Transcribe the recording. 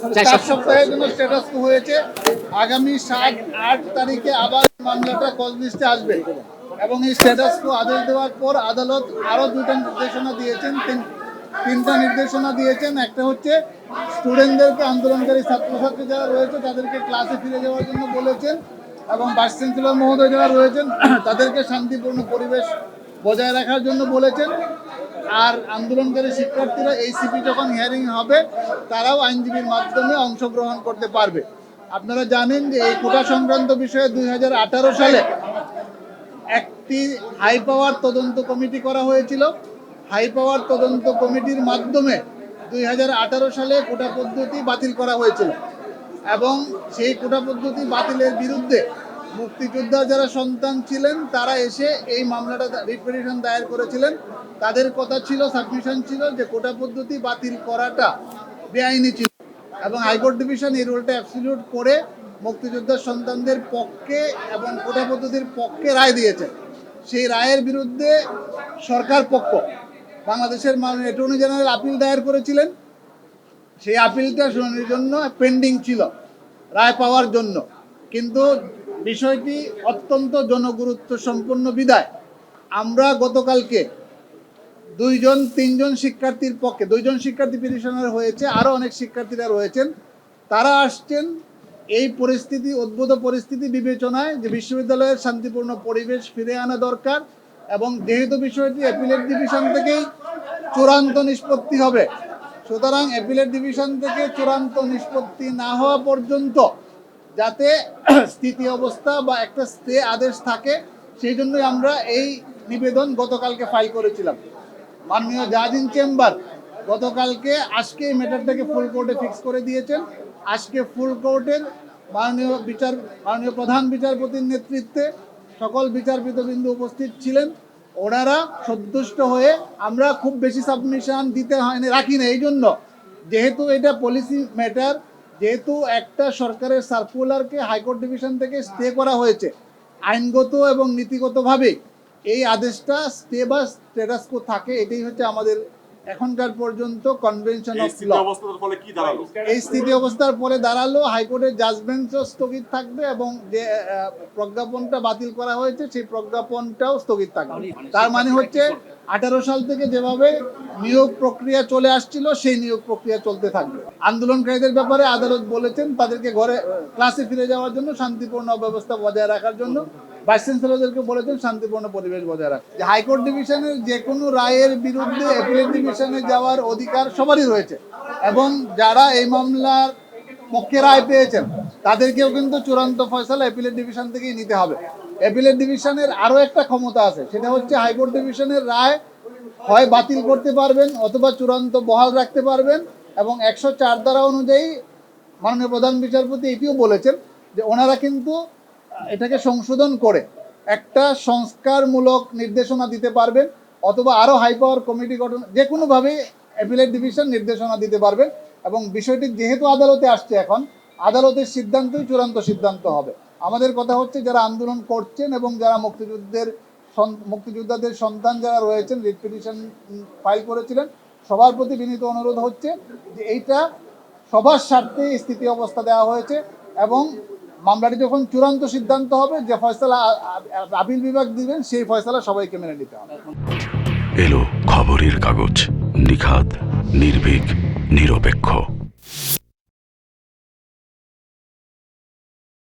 চার সপ্তাহের জন্য স্ট্যাটাস হয়েছে। আগামী সাত আট তারিখে আবার মামলাটা কল লিস্টে আসবে। এবং এই স্ট্যাটাস আদেশ দেওয়ার পর আদালত আরও দুটো নির্দেশনা দিয়েছেন, তিন- তিনটা নির্দেশনা দিয়েছেন। একটা হচ্ছে স্টুডেন্টদেরকে আন্দোলনকারী ছাত্রছাত্রী যারা রয়েছে, তাদেরকে ক্লাসে ফিরে যাওয়ার জন্য বলেছেন। এবং ভাইস চ্যান্সেলর মহোদয় যারা রয়েছেন, তাদেরকে শান্তিপূর্ণ পরিবেশ বজায় রাখার জন্য বলেছেন। আর আন্দোলনকারী শিক্ষার্থীরা এই সিপি যখন হিয়ারিং হবে, তারাও আইনজীবীর মাধ্যমে অংশগ্রহণ করতে পারবে। আপনারা জানেন যে এই কোটা সংক্রান্ত বিষয়ে দুই সালে একটি হাই পাওয়ার তদন্ত কমিটি করা হয়েছিল। হাই পাওয়ার তদন্ত কমিটির মাধ্যমে দুই হাজার আঠারো সালে কোটা পদ্ধতি বাতিল করা হয়েছিল। এবং সেই কোটা পদ্ধতি বাতিলের বিরুদ্ধে মুক্তিযোদ্ধা যারা সন্তান ছিলেন, তারা এসে এই মামলাটা রিপিটিশন দায়ের করেছিলেন। তাদের কথা ছিল সাবমিশন ছিল যে কোটা পদ্ধতি বাতিল করাটা বেআইনি ছিল এবং হাইকোর্ট ডিভিশন এই রুলটা অ্যাবসলিউট করে মুক্তিযোদ্ধার সন্তানদের পক্ষে এবং কোটা পদ্ধতির পক্ষে রায় দিয়েছে। সেই রায়ের বিরুদ্ধে সরকার পক্ষ, বাংলাদেশের অ্যাটর্নি জেনারেল আপিল দায়ের করেছিলেন। সেই আপিলটা শুনানির জন্য পেন্ডিং ছিল, রায় পাওয়ার জন্য। কিন্তু বিষয়টি অত্যন্ত জনগুরুত্ব সম্পন্ন বিদায়। আমরা গতকালকে দুইজন, তিনজন শিক্ষার্থীর পক্ষে, দুইজন শিক্ষার্থী পিটিশনার হয়েছে আরও অনেক শিক্ষার্থীরা রয়েছেন। তারা আসছেন এই পরিস্থিতি, উদ্ভূত পরিস্থিতি বিবেচনায় যে বিশ্ববিদ্যালয়ের শান্তিপূর্ণ পরিবেশ ফিরে আনা দরকার এবং যেহেতু বিষয়টি অ্যাপিলেট ডিভিশন থেকেই চূড়ান্ত নিষ্পত্তি হবে, সুতরাং অ্যাপিলেট ডিভিশন থেকে চূড়ান্ত নিষ্পত্তি না হওয়া পর্যন্ত যাতে স্থিতি অবস্থা বা একটা স্টে আদেশ থাকে, সেই জন্যই আমরা এই নিবেদন গতকালকে ফাইল করেছিলাম। মাননীয় জাজ চেম্বার গতকালকে আজকে এই ম্যাটারটাকে ফুল কোর্টে ফিক্স করে দিয়েছেন। আজকে ফুল কোর্টের মাননীয় বিচার, মাননীয় প্রধান বিচারপতির নেতৃত্বে সকল বিচারপতিবৃন্দ উপস্থিত ছিলেন। ওনারা সন্তুষ্ট হয়ে আমরা খুব বেশি সাবমিশন দিতে হয়নি রাখি না। এই জন্য যেহেতু এটা পলিসি ম্যাটার যেহেতু একটা সরকারের সার্কুলারকে হাইকোর্ট ডিভিশন থেকে স্টে করা হয়েছে, আইনগত এবং নীতিগতভাবে, এই আদেশটা স্টে বা স্ট্যাটাস কো থাকে, এটাই হচ্ছে আমাদের এখনকার পর্যন্ত কনভেনশন এই অফ স্থিতি ল এই স্থিতি অবস্থার পরে দাঁড়াল হাইকোর্টের জাজমেন্টও স্থগিত থাকবে এবং যে প্রজ্ঞাপনটা বাতিল করা হয়েছে সেই প্রজ্ঞাপনটাও স্থগিত থাকবে। তার মানে হচ্ছে আঠারো সাল থেকে যেভাবে নিয়োগ প্রক্রিয়া চলে আসছিল সেই নিয়োগ প্রক্রিয়া চলতে থাকবে। আন্দোলনকারীদের ব্যাপারে আদালত বলেছেন তাদেরকে ঘরে ক্লাসে ফিরে যাওয়ার জন্য শান্তিপূর্ণ ব্যবস্থা বজায় রাখার জন্য। ভাইস চ্যান্সেলরদেরকে বলেছেন, শান্তিপূর্ণ পরিবেশ বজায় রাখতে। যে হাইকোর্ট ডিভিশনের যে কোনো রায়ের বিরুদ্ধে অ্যাপিলেট ডিভিশনে যাওয়ার অধিকার সবারই রয়েছে। এবং যারা এই মামলার পক্ষে রায় পেয়েছেন, তাদেরকেও কিন্তু চূড়ান্ত ফয়সালা অ্যাপিলেট ডিভিশন থেকেই নিতে হবে। অ্যাপিলেট ডিভিশনের আরও একটা ক্ষমতা আছে, সেটা হচ্ছে হাইকোর্ট ডিভিশনের রায় হয় বাতিল করতে পারবেন অথবা চূড়ান্ত বহাল রাখতে পারবেন। এবং একশো চার ধারা অনুযায়ী মাননীয় প্রধান বিচারপতি এটিও বলেছেন যে ওনারা কিন্তু এটাকে সংশোধন করে একটা সংস্কারমূলক নির্দেশনা দিতে পারবেন, অথবা আরও হাই পাওয়ার কমিটি গঠন যে কোনোভাবে অ্যাপিলেট ডিভিশন নির্দেশনা দিতে পারবেন এবং বিষয়টি যেহেতু আদালতে আসছে এখন, আদালতের সিদ্ধান্তই চূড়ান্ত সিদ্ধান্ত হবে। আমাদের কথা হচ্ছে যারা আন্দোলন করছেন এবং যারা মুক্তিযুদ্ধের মুক্তিযোদ্ধাদের সন্তান যারা রয়েছেন, রিট পিটিশন ফাইল করেছিলেন, সবার প্রতি বিনীত অনুরোধ হচ্ছে যে এইটা সবার স্বার্থে স্থিতি অবস্থা দেওয়া হয়েছে এবং মামলাটি যখন চূড়ান্ত সিদ্ধান্ত হবে, যে ফয়সালা আপিল বিভাগ দিবেন, সেই ফয়সলা সবাইকে মেনে নিতে হবে। এলো খবরের কাগজ নিখাত নির্ভীক, নিরপেক্ষ।